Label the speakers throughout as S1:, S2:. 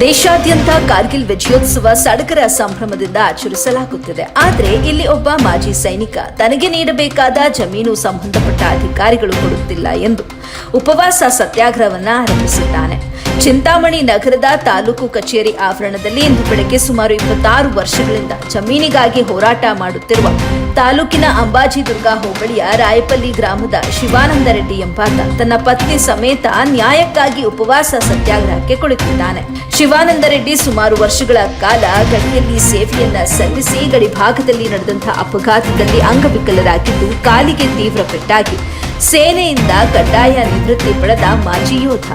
S1: ದೇಶಾದ್ಯಂತ ಕಾರ್ಗಿಲ್ ವಿಜಯೋತ್ಸವ ಸಡಗರ ಸಂಭ್ರಮದಿಂದ ಆಚರಿಸಲಾಗುತ್ತಿದೆ. ಆದರೆ ಇಲ್ಲಿ ಒಬ್ಬ ಮಾಜಿ ಸೈನಿಕ ತನಗೆ ನೀಡಬೇಕಾದ ಜಮೀನು ಸಂಬಂಧಪಟ್ಟ ಅಧಿಕಾರಿಗಳು ಕೊಡುತ್ತಿಲ್ಲ ಎಂದು ಉಪವಾಸ ಸತ್ಯಾಗ್ರಹವನ್ನ ಆರಂಭಿಸಿದ್ದಾನೆ. ಚಿಂತಾಮಣಿ ನಗರದ ತಾಲೂಕು ಕಚೇರಿ ಆವರಣದಲ್ಲಿ ಇಂದು ಬೆಳಗ್ಗೆ ಸುಮಾರು ಇಪ್ಪತ್ತಾರು ವರ್ಷಗಳಿಂದ ಜಮೀನಿಗಾಗಿ ಹೋರಾಟ ಮಾಡುತ್ತಿರುವ ತಾಲೂಕಿನ ಅಂಬಾಜಿ ದುರ್ಗಾ ಹೋಬಳಿಯ ರಾಯಪಲ್ಲಿ ಗ್ರಾಮದ ಶಿವಾನಂದ ರೆಡ್ಡಿ ಎಂಬಾತ ತನ್ನ ಪತ್ನಿ ಸಮೇತ ನ್ಯಾಯಕ್ಕಾಗಿ ಉಪವಾಸ ಸತ್ಯಾಗ್ರಹಕ್ಕೆ ಕುಳಿತಿದ್ದಾನೆ. ಶಿವಾನಂದ ರೆಡ್ಡಿ ಸುಮಾರು ವರ್ಷಗಳ ಕಾಲ ಗಡಿಯಲ್ಲಿ ಸೇವೆಯನ್ನ ಸಲ್ಲಿಸಿ ಗಡಿ ಭಾಗದಲ್ಲಿ ನಡೆದಂತಹ ಅಪಘಾತದಲ್ಲಿ ಅಂಗವಿಕಲರಾಗಿದ್ದು ಕಾಲಿಗೆ ತೀವ್ರ ಪೆಟ್ಟಾಗಿ ಸೇನೆಯಿಂದ ಕಡ್ಡಾಯ ನಿವೃತ್ತಿ ಪಡೆದ ಮಾಜಿ ಯೋಧ.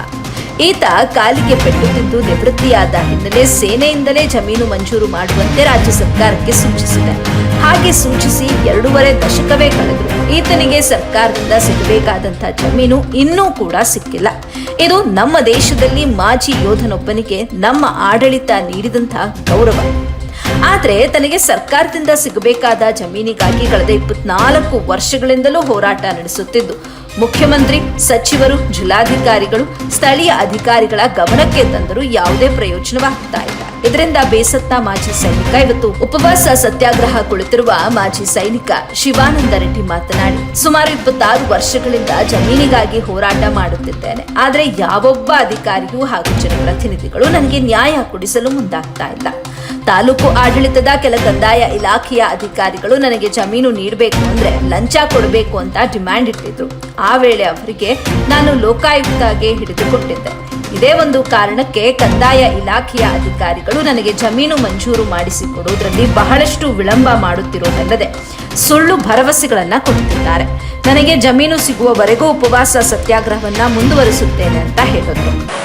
S1: ಈತ ಕಾಲಿಗೆ ಪೆಟ್ಟು ತಿಂದು ನಿವೃತ್ತಿಯಾದ ಹಿನ್ನೆಲೆ ಸೇನೆಯಿಂದಲೇ ಜಮೀನು ಮಂಜೂರು ಮಾಡುವಂತೆ ರಾಜ್ಯ ಸರ್ಕಾರಕ್ಕೆ ಸೂಚಿಸಿದೆ. ಹಾಗೆ ಸೂಚಿಸಿ ಎರಡೂವರೆ ದಶಕವೇ ಕಳೆದು ಈತನಿಗೆ ಸರ್ಕಾರದಿಂದ ಸಿಗಬೇಕಾದಂತಹ ಜಮೀನು ಇನ್ನೂ ಕೂಡ ಸಿಕ್ಕಿಲ್ಲ. ಇದು ನಮ್ಮ ದೇಶದಲ್ಲಿ ಮಾಜಿ ಯೋಧನೊಬ್ಬನಿಗೆ ನಮ್ಮ ಆಡಳಿತ ನೀಡಿದಂತಹ ಗೌರವ. ಆದ್ರೆ ತನಗೆ ಸರ್ಕಾರದಿಂದ ಸಿಗಬೇಕಾದ ಜಮೀನಿಗಾಗಿ ಕಳೆದ ಇಪ್ಪತ್ನಾಲ್ಕು ವರ್ಷಗಳಿಂದಲೂ ಹೋರಾಟ ನಡೆಸುತ್ತಿದ್ದು, ಮುಖ್ಯಮಂತ್ರಿ, ಸಚಿವರು, ಜಿಲ್ಲಾಧಿಕಾರಿಗಳು, ಸ್ಥಳೀಯ ಅಧಿಕಾರಿಗಳ ಗಮನಕ್ಕೆ ತಂದರೂ ಯಾವುದೇ ಪ್ರಯೋಜನವಾಗ್ತಾ ಇಲ್ಲ. ಇದರಿಂದ ಬೇಸತ್ತ ಮಾಜಿ ಸೈನಿಕ ಇವತ್ತು ಉಪವಾಸ ಸತ್ಯಾಗ್ರಹ ಕುಳಿತಿರುವ ಮಾಜಿ ಸೈನಿಕ ಶಿವಾನಂದ ರೆಡ್ಡಿ ಮಾತನಾಡಿ, ಸುಮಾರು ಇಪ್ಪತ್ತಾರು ವರ್ಷಗಳಿಂದ ಜಮೀನಿಗಾಗಿ ಹೋರಾಟ ಮಾಡುತ್ತಿದ್ದೇನೆ. ಆದರೆ ಯಾವೊಬ್ಬ ಅಧಿಕಾರಿಯೂ ಹಾಗೂ ಜನಪ್ರತಿನಿಧಿಗಳು ನನಗೆ ನ್ಯಾಯ ಕೊಡಿಸಲು ಮುಂದಾಗ್ತಾ ಇಲ್ಲ. ತಾಲೂಕು ಆಡಳಿತದ ಕೆಲ ಕಂದಾಯ ಇಲಾಖೆಯ ಅಧಿಕಾರಿಗಳು ನನಗೆ ಜಮೀನು ನೀಡಬೇಕು ಅಂದ್ರೆ ಲಂಚ ಕೊಡಬೇಕು ಅಂತ ಡಿಮ್ಯಾಂಡ್ ಇಟ್ಟಿದ್ರು. ಆ ವೇಳೆ ಅವರಿಗೆ ನಾನು ಲೋಕಾಯುಕ್ತಗೆ ಹಿಡಿದುಕೊಟ್ಟಿದ್ದೆ. ಇದೇ ಒಂದು ಕಾರಣಕ್ಕೆ ಕಂದಾಯ ಇಲಾಖೆಯ ಅಧಿಕಾರಿಗಳು ನನಗೆ ಜಮೀನು ಮಂಜೂರು ಮಾಡಿಸಿಕೊಡುವುದರಲ್ಲಿ ಬಹಳಷ್ಟು ವಿಳಂಬ ಮಾಡುತ್ತಿರುವುದಲ್ಲದೆ ಸುಳ್ಳು ಭರವಸೆಗಳನ್ನ ಕೊಡುತ್ತಿದ್ದಾರೆ. ನನಗೆ ಜಮೀನು ಸಿಗುವವರೆಗೂ ಉಪವಾಸ ಸತ್ಯಾಗ್ರಹವನ್ನ ಮುಂದುವರಿಸುತ್ತೇನೆ ಅಂತ ಹೇಳಿದ್ರು.